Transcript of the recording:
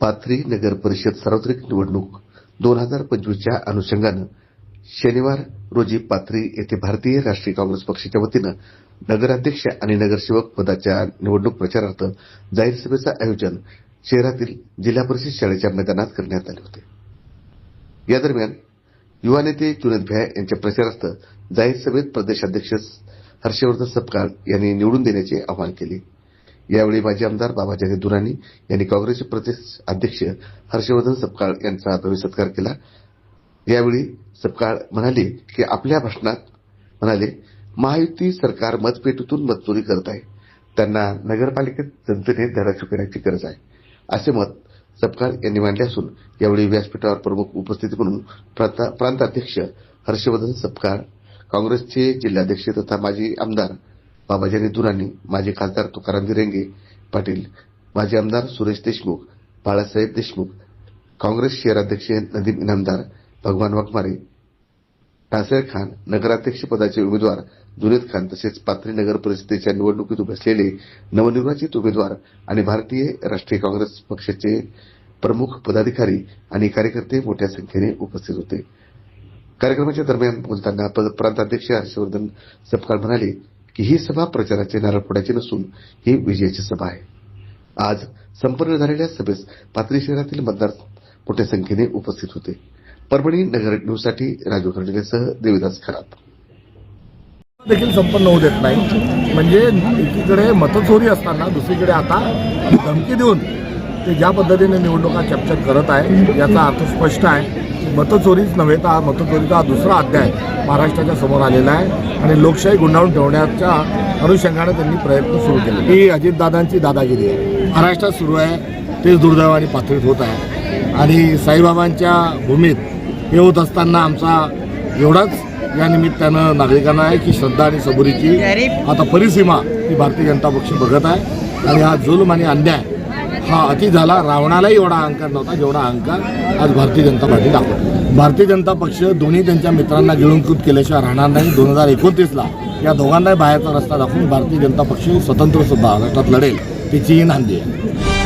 पाथरी नगर परिषद सार्वत्रिक निवडणूक दोन हजार पंचवीसच्या अनुषंगानं शनिवार रोजी पाथरी येथे भारतीय राष्ट्रीय काँग्रेस पक्षाच्या वतीनं नगराध्यक्ष आणि नगरसेवक पदाच्या निवडणूक प्रचारार्थ जाहीर सभेचं आयोजन शहरातील जिल्हा परिषद शाळेच्या मैदानात करण्यात आले होते. या दरम्यान युवा नेते जुनेद भ्या यांच्या प्रचारार्थ जाहीर सभेत प्रदेशाध्यक्ष हर्षवर्धन सपकाळ यांनी निवडून देण्याचे आवाहन केले. यावेळी माजी आमदार बाबाजानी दुरानी यांनी काँग्रेसचे प्रदेश अध्यक्ष हर्षवर्धन सपकाळ यांचा भव्य सत्कार केला. यावेळी सपकाळ म्हणाले की आपल्या भाषणात म्हणाले महायुती सरकार मतपेटीतून मतचोरी करत आहे. त्यांना नगरपालिकेत जनतेने धडा चुकण्याची गरज आहे. असे मत सपकाळ यांनी मांडले असून यावेळी व्यासपीठावर प्रमुख उपस्थिती म्हणून प्रांताध्यक्ष हर्षवर्धन सपकाळ काँग्रेसचे जिल्हाध्यक्ष तथा माजी आमदार बाबाजानी दुरानी माजी खासदार तुकाराम रेंगे पाटील माजी आमदार सुरेश देशमुख बाळासाहेब देशमुख काँग्रेस शहराध्यक्ष नदीम इनामदार भगवान वाघमारे नासेर खान नगराध्यक्ष पदाचे उमेदवार जुनेद खान तसेच पाथरी नगर परिषदेच्या निवडणुकीत उभे असलेले नवनिर्वाचित उमेदवार आणि भारतीय राष्ट्रीय काँग्रेस पक्षाचे प्रमुख पदाधिकारी आणि कार्यकर्ते मोठ्या संख्येने उपस्थित होते. कार्यक्रमाच्या दरम्यान बोलताना प्रांताध्यक्ष हर्षवर्धन सपकाळ म्हणाले की ही सभा प्रचाराचे नारळ फोडायची नसून ही विजयाची सभा आहे. आज संपन्न झालेल्या सभेस पाथरी शहरातील मतदार मोठ्या संख्येने उपस्थित होते. परभणी नगर न्यूजसाठी राजू खर्डलेसह देविदास खरात. देखील संपन्न होऊ देत नाही. म्हणजे एकीकडे मतचोरी असताना दुसरीकडे आता धमकी देऊन ते ज्या पद्धतीने निवडणुका चपचप करत आहे याचा अर्थ स्पष्ट आहे. की मतचोरीच नव्हे तर हा मतचोरीचा हा दुसरा अध्याय महाराष्ट्राच्या समोर आलेला आहे आणि लोकशाही गुंडाळून ठेवण्याच्या अनुषंगाने त्यांनी प्रयत्न सुरू केले. ही अजितदादांची दादागिरी आहे. महाराष्ट्रात सुरू आहे तेच दुर्दैवाने पाथरीत होत आहे. आणि साईबाबांच्या भूमीत हे होत असताना आमचा एवढाच या निमित्तानं नागरिकांना आहे की श्रद्धा आणि सबुरीची आता परिसीमा ही भारतीय जनता पक्ष बघत आहे. आणि हा जुलम आणि अन्याय हा अति झाला. रावणालाही एवढा अहंकार नव्हता जेवढा अहंकार आज भारतीय जनता पार्टी दाखवतो. भारतीय जनता पक्ष दोन्ही त्यांच्या मित्रांना गिळूनकृत केल्याशिवाय राहणार नाही. दोन हजार एकोणतीसला या दोघांनाही बाहेरचा रस्ता दाखवून भारतीय जनता पक्ष स्वतंत्र सुद्धा महाराष्ट्रात लढेल तिचीही नांदी आहे.